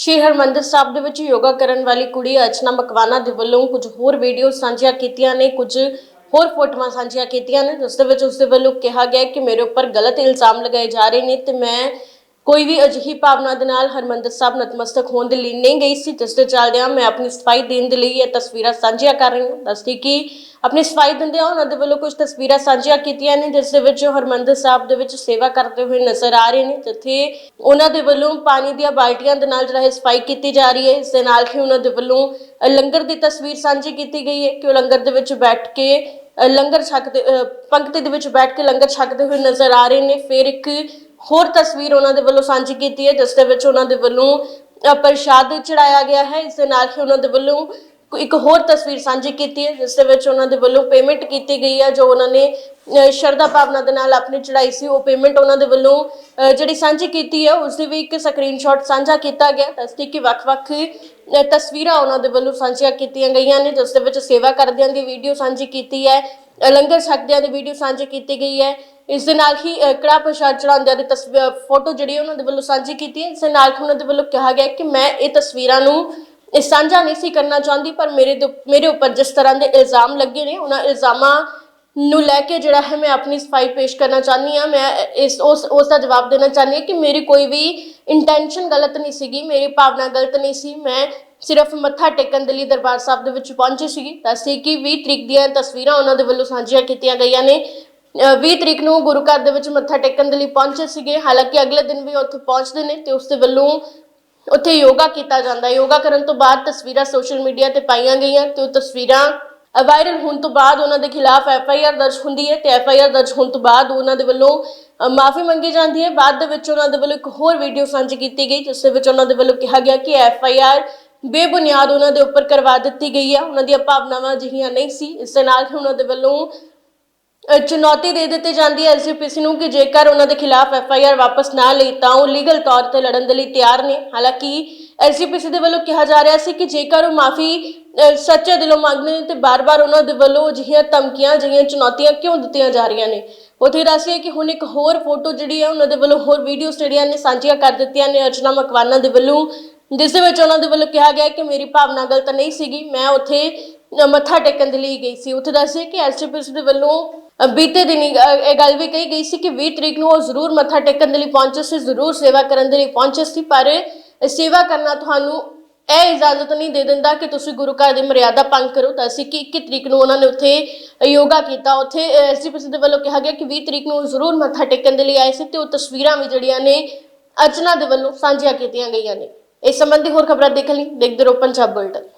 ਸ਼੍ਰੀ ਹਰਮੰਦਰ ਸਾਹਿਬ ਦੇ ਵਿੱਚ ਯੋਗਾ ਕਰਨ ਵਾਲੀ ਕੁੜੀ ਅਰਚਨਾ ਮਕਵਾਨਾ ਦੇ ਵੱਲੋਂ ਕੁਝ ਹੋਰ ਵੀਡੀਓ ਸਾਂਝੀਆਂ ਕੀਤੀਆਂ ਨੇ, ਕੁਝ ਹੋਰ ਫੋਟੋਆਂ ਸਾਂਝੀਆਂ ਕੀਤੀਆਂ ਨੇ, ਜਿਸ ਦੇ ਵਿੱਚ ਉਸ ਦੇ ਵੱਲੋਂ ਕਿਹਾ ਗਿਆ ਕਿ ਮੇਰੇ ਉੱਪਰ ਗਲਤ ਇਲਜ਼ਾਮ ਲਗਾਏ ਜਾ ਰਹੇ ਨੇ ਤੇ ਮੈਂ ਕੋਈ ਵੀ ਅਜਿਹੀ ਭਾਵਨਾ ਦੇ ਨਾਲ ਹਰਮੰਦਰ ਸਾਹਿਬ ਨਤਮਸਤਕ ਹੋਣ ਦੇ ਲਈ ਨਹੀਂ ਗਈ ਸੀ, ਜਿਸ ਦੇ ਚੱਲਦਿਆਂ ਮੈਂ ਆਪਣੀ ਸਫ਼ਾਈ ਦੇਣ ਦੇ ਲਈ ਇਹ ਤਸਵੀਰਾਂ ਸਾਂਝੀਆਂ ਕਰ ਰਹੀ ਹਾਂ। ਦੱਸਦੀ ਕਿ ਆਪਣੀ ਸਫ਼ਾਈ ਦਿੰਦਿਆਂ ਉਹਨਾਂ ਦੇ ਵੱਲੋਂ ਕੁਝ ਤਸਵੀਰਾਂ ਸਾਂਝੀਆਂ ਕੀਤੀਆਂ ਨੇ, ਜਿਸ ਦੇ ਵਿੱਚ ਉਹ ਹਰਮੰਦਰ ਸਾਹਿਬ ਦੇ ਵਿੱਚ ਸੇਵਾ ਕਰਦੇ ਹੋਏ ਨਜ਼ਰ ਆ ਰਹੇ ਨੇ। ਜਿੱਥੇ ਉਹਨਾਂ ਦੇ ਵੱਲੋਂ ਪਾਣੀ ਦੀਆਂ ਬਾਲਟੀਆਂ ਦੇ ਨਾਲ ਜਿਹੜਾ ਹੈ ਸਫ਼ਾਈ ਕੀਤੀ ਜਾ ਰਹੀ ਹੈ, ਇਸ ਦੇ ਨਾਲ ਹੀ ਉਹਨਾਂ ਦੇ ਵੱਲੋਂ ਲੰਗਰ ਦੀ ਤਸਵੀਰ ਸਾਂਝੀ ਕੀਤੀ ਗਈ ਹੈ ਕਿ ਉਹ ਲੰਗਰ ਦੇ ਵਿੱਚ ਬੈਠ ਕੇ ਲੰਗਰ ਛਕਦੇ ਪੰਕਤੀ ਦੇ ਵਿੱਚ ਬੈਠ ਕੇ ਲੰਗਰ ਛਕਦੇ ਹੋਏ ਨਜ਼ਰ ਆ ਰਹੇ ਨੇ। ਫਿਰ ਇੱਕ ਹੋਰ ਤਸਵੀਰ ਉਹਨਾਂ ਦੇ ਵੱਲੋਂ ਸਾਂਝੀ ਕੀਤੀ ਹੈ, ਜਿਸ ਦੇ ਵਿੱਚ ਉਹਨਾਂ ਦੇ ਵੱਲੋਂ ਪ੍ਰਸ਼ਾਦ ਚੜਾਇਆ ਗਿਆ ਹੈ। ਇਸ ਦੇ ਨਾਲ ਹੀ ਉਹਨਾਂ ਦੇ ਵੱਲੋਂ ਇੱਕ ਹੋਰ ਤਸਵੀਰ ਸਾਂਝੀ ਕੀਤੀ ਹੈ, ਜਿਸ ਦੇ ਵਿੱਚ ਉਹਨਾਂ ਦੇ ਵੱਲੋਂ ਪੇਮੈਂਟ ਕੀਤੀ ਗਈ ਹੈ, ਜੋ ਉਹਨਾਂ ਨੇ ਸ਼ਰਧਾ ਭਾਵਨਾ ਦੇ ਨਾਲ ਆਪਣੀ ਚੜਾਈ ਸੀ, ਉਹ ਪੇਮੈਂਟ ਉਹਨਾਂ ਦੇ ਵੱਲੋਂ ਜਿਹੜੀ ਸਾਂਝੀ ਕੀਤੀ ਹੈ, ਉਸ ਦੀ ਵੀ ਇੱਕ ਸਕਰੀਨਸ਼ਾਟ ਸਾਂਝਾ ਕੀਤਾ ਗਿਆ। ਦੱਸਦੀ ਕਿ ਵੱਖ-ਵੱਖ ਤਸਵੀਰਾਂ ਉਹਨਾਂ ਦੇ ਵੱਲੋਂ ਸਾਂਝੀਆਂ ਕੀਤੀਆਂ ਗਈਆਂ ਨੇ, ਜਿਸ ਦੇ ਵਿੱਚ ਸੇਵਾ ਕਰਦਿਆਂ ਦੀ ਵੀਡੀਓ ਸਾਂਝੀ ਕੀਤੀ ਹੈ ਲੰਗਰ ਛਕਦਿਆਂ ਦੀ ਵੀਡੀਓ ਸਾਂਝੀ ਕੀਤੀ ਗਈ ਹੈ। ਇਸ ਦੇ ਨਾਲ ਹੀ ਅ, ਕੜਾਹ ਪ੍ਰਸ਼ਾਦ ਚੜਾਉਂਦਿਆਂ ਦੀ ਤਸਵੀਰ ਫੋਟੋ ਜਿਹੜੀ ਉਹਨਾਂ ਦੇ ਵੱਲੋਂ ਸਾਂਝੀ ਕੀਤੀ ਹੈ। ਇਸ ਦੇ ਨਾਲ ਹੀ ਉਹਨਾਂ ਦੇ ਵੱਲੋਂ ਕਿਹਾ ਗਿਆ ਕਿ ਮੈਂ ਇਹ ਤਸਵੀਰਾਂ ਨੂੰ ਇਹ ਸਾਂਝਾ ਨਹੀਂ ਸੀ ਕਰਨਾ ਚਾਹੁੰਦੀ ਪਰ ਮੇਰੇ ਦੇ- ਮੇਰੇ ਉੱਪਰ ਜਿਸ ਤਰ੍ਹਾਂ ਦੇ ਇਲਜ਼ਾਮ ਲੱਗੇ ਨੇ ਉਹਨਾਂ ਇਲਜ਼ਾਮਾਂ ਨੂੰ ਲੈ ਕੇ ਜਿਹੜਾ ਹੈ ਮੈਂ ਆਪਣੀ ਸਫ਼ਾਈ ਪੇਸ਼ ਕਰਨਾ ਚਾਹੁੰਦੀ ਹਾਂ। ਮੈਂ ਇਸ ਉਸ ਉਸ ਦਾ ਜਵਾਬ ਦੇਣਾ ਚਾਹੁੰਦੀ ਹਾਂ ਕਿ ਮੇਰੀ ਕੋਈ ਵੀ ਇੰਟੈਂਸ਼ਨ ਗਲਤ ਨਹੀਂ ਸੀਗੀ ਮੇਰੀ ਭਾਵਨਾ ਗਲਤ ਨਹੀਂ ਸੀ। ਮੈਂ ਸਿਰਫ ਮੱਥਾ ਟੇਕਣ ਦੇ ਲਈ ਦਰਬਾਰ ਸਾਹਿਬ ਦੇ ਵਿੱਚ ਪਹੁੰਚੀ ਸੀਗੀ। ਦੱਸੀ ਕਿ 20 ਤਰੀਕ ਦੀਆਂ ਤਸਵੀਰਾਂ ਉਹਨਾਂ ਦੇ ਵੱਲੋਂ ਸਾਂਝੀਆਂ ਕੀਤੀਆਂ ਗਈਆਂ ਨੇ। 20 ਤਰੀਕ ਨੂੰ ਗੁਰੂ ਘਰ ਦੇ ਵਿੱਚ ਮੱਥਾ ਟੇਕਣ ਦੇ ਲਈ ਪਹੁੰਚੇ ਸੀਗੇ। ਹਾਲਾਂਕਿ ਅਗਲੇ ਦਿਨ ਵੀ ਉੱਥੇ ਪਹੁੰਚਦੇ ਨੇ ਤੇ ਉਸ ਦੇ ਵੱਲੋਂ ਉੱਥੇ ਯੋਗਾ ਕੀਤਾ ਜਾਂਦਾ। ਯੋਗਾ ਕਰਨ ਤੋਂ ਬਾਅਦ ਤਸਵੀਰਾਂ ਸੋਸ਼ਲ ਮੀਡੀਆ ਤੇ ਪਾਈਆਂ ਗਈਆਂ ਤੇ ਉਹ ਤਸਵੀਰਾਂ ਵਾਇਰਲ ਹੋਣ ਤੋਂ ਬਾਅਦ ਉਹਨਾਂ ਦੇ ਖਿਲਾਫ ਐਫ ਆਈ ਆਰ ਦਰਜ ਹੁੰਦੀ ਹੈ ਤੇ ਐਫ ਆਈ ਆਰ ਦਰਜ ਹੋਣ ਤੋਂ ਬਾਅਦ ਉਹਨਾਂ ਦੇ ਵੱਲੋਂ ਮਾਫੀ ਮੰਗੀ ਜਾਂਦੀ ਹੈ। ਬਾਅਦ ਦੇ ਵਿੱਚ ਉਹਨਾਂ ਦੇ ਵੱਲੋਂ ਇੱਕ ਹੋਰ ਵੀਡੀਓ ਸਾਂਝੀ ਕੀਤੀ ਗਈ, ਜਿਸ ਦੇ ਵਿੱਚ ਉਹਨਾਂ ਦੇ ਵੱਲੋਂ ਕਿਹਾ ਗਿਆ ਕਿ ਐਫ ਆਈ ਆਰ ਬੇਬੁਨਿਆਦ ਉਹਨਾਂ ਦੇ ਉੱਪਰ ਕਰਵਾ ਦਿੱਤੀ ਗਈ ਹੈ। ਉਹਨਾਂ ਦੀਆਂ ਭਾਵਨਾਵਾਂ ਅਜਿਹੀਆਂ ਨਹੀਂ ਸੀ। ਇਸ ਦੇ ਨਾਲ ਹੀ ਉਹਨਾਂ ਦੇ ਵੱਲੋਂ ਚੁਣੌਤੀ ਦੇ ਦਿੱਤੀ ਜਾਂਦੀ ਹੈ ਐਸਜੀਪੀਸੀ ਨੂੰ ਕਿ ਜੇਕਰ ਉਹਨਾਂ ਦੇ ਖਿਲਾਫ ਐਫ ਆਈ ਆਰ ਵਾਪਸ ਨਾ ਲਈ ਤਾਂ ਉਹ ਲੀਗਲ ਤੌਰ ਤੇ ਲੜਨ ਦੇ ਲਈ ਤਿਆਰ ਨੇ। ਹਾਲਾਂਕਿ ਐਸਜੀਪੀਸੀ ਦੇ ਵੱਲੋਂ ਕਿਹਾ ਜਾ ਰਿਹਾ ਸੀ ਕਿ ਜੇਕਰ ਉਹ ਮਾਫੀ ਸੱਚੇ ਦਿਲੋਂ ਮੰਗਦੇ ਨੇ ਤੇ ਬਾਰ-ਬਾਰ ਉਹਨਾਂ ਦੇ ਵੱਲੋਂ ਅਜਿਹੀਆਂ ਧਮਕੀਆਂ, ਅਜਿਹੀਆਂ ਚੁਣੌਤੀਆਂ ਕਿਉਂ ਦਿੱਤੀਆਂ ਜਾ ਰਹੀਆਂ ਨੇ? ਉਥੇ ਦੱਸਿਆ ਕਿ ਹੁਣ ਇੱਕ ਹੋਰ ਫੋਟੋ ਜਿਹੜੀ ਹੈ ਉਹਨਾਂ ਦੇ ਵੱਲੋਂ ਹੋਰ ਵੀਡੀਓਜ਼ ਜਿਹੜੀਆਂ ਨੇ ਸਾਂਝੀਆਂ ਕਰ ਦਿੱਤੀਆਂ ਨੇ ਅਰਚਨਾ ਮਕਵਾਨਾ ਦੇ ਵੱਲੋਂ, ਜਿਸ ਦੇ ਵਿੱਚ ਉਹਨਾਂ ਦੇ ਵੱਲੋਂ ਕਿਹਾ ਗਿਆ ਕਿ ਮੇਰੀ ਭਾਵਨਾ ਗਲਤ ਨਹੀਂ ਸੀਗੀ, ਮੈਂ ਉੱਥੇ ਮੱਥਾ ਟੇਕਣ ਦੇ ਲਈ ਗਈ ਸੀ। ਉੱਥੇ ਦੱਸਿਆ ਕਿ ਐਸਜੀਪੀਸੀ ਦੇ ਵੱਲੋਂ ਬੀਤੇ ਦਿਨੀ ਇਹ ਗੱਲ ਵੀ ਕਹੀ ਗਈ ਸੀ ਕਿ 20 ਤਰੀਕ ਨੂੰ ਉਹ ਜ਼ਰੂਰ ਮੱਥਾ ਟੇਕਣ ਦੇ ਲਈ ਪਹੁੰਚੇ ਸੀ, ਜ਼ਰੂਰ ਸੇਵਾ ਕਰਨ ਦੇ ਲਈ ਪਹੁੰਚੇ ਸੀ, ਪਰ ਸੇਵਾ ਕਰਨਾ ਤੁਹਾਨੂੰ ਇਹ ਇਜਾਜ਼ਤ ਨਹੀਂ ਦੇ ਦਿੰਦਾ ਕਿ ਤੁਸੀਂ ਗੁਰੂ ਘਰ ਦੀ ਮਰਿਆਦਾ ਭੰਗ ਕਰੋ, ਤਾਂ ਅਸੀਂ ਕਿ 21 ਤਰੀਕ ਨੂੰ ਉਹਨਾਂ ਨੇ ਉੱਥੇ ਯੋਗਾ ਕੀਤਾ। ਉੱਥੇ ਐਸਜੀਪੀਸੀ ਦੇ ਵੱਲੋਂ ਕਿਹਾ ਗਿਆ ਕਿ 20 ਤਰੀਕ ਨੂੰ ਉਹ ਜ਼ਰੂਰ ਮੱਥਾ ਟੇਕਣ ਦੇ ਲਈ ਆਏ ਸੀ ਤੇ ਉਹ ਤਸਵੀਰਾਂ ਵੀ ਜਿਹੜੀਆਂ ਨੇ ਅਰਚਨਾ ਦੇ ਵੱਲੋਂ ਸਾਂਝੀਆਂ ਕੀਤੀਆਂ ਗਈਆਂ ਨੇ। ਇਸ ਸੰਬੰਧੀ ਹੋਰ ਖਬਰਾਂ ਦੇਖਣ ਲਈ ਦੇਖਦੇ ਰਹੋ ਪੰਜਾਬ ਬੁਲਟਨ।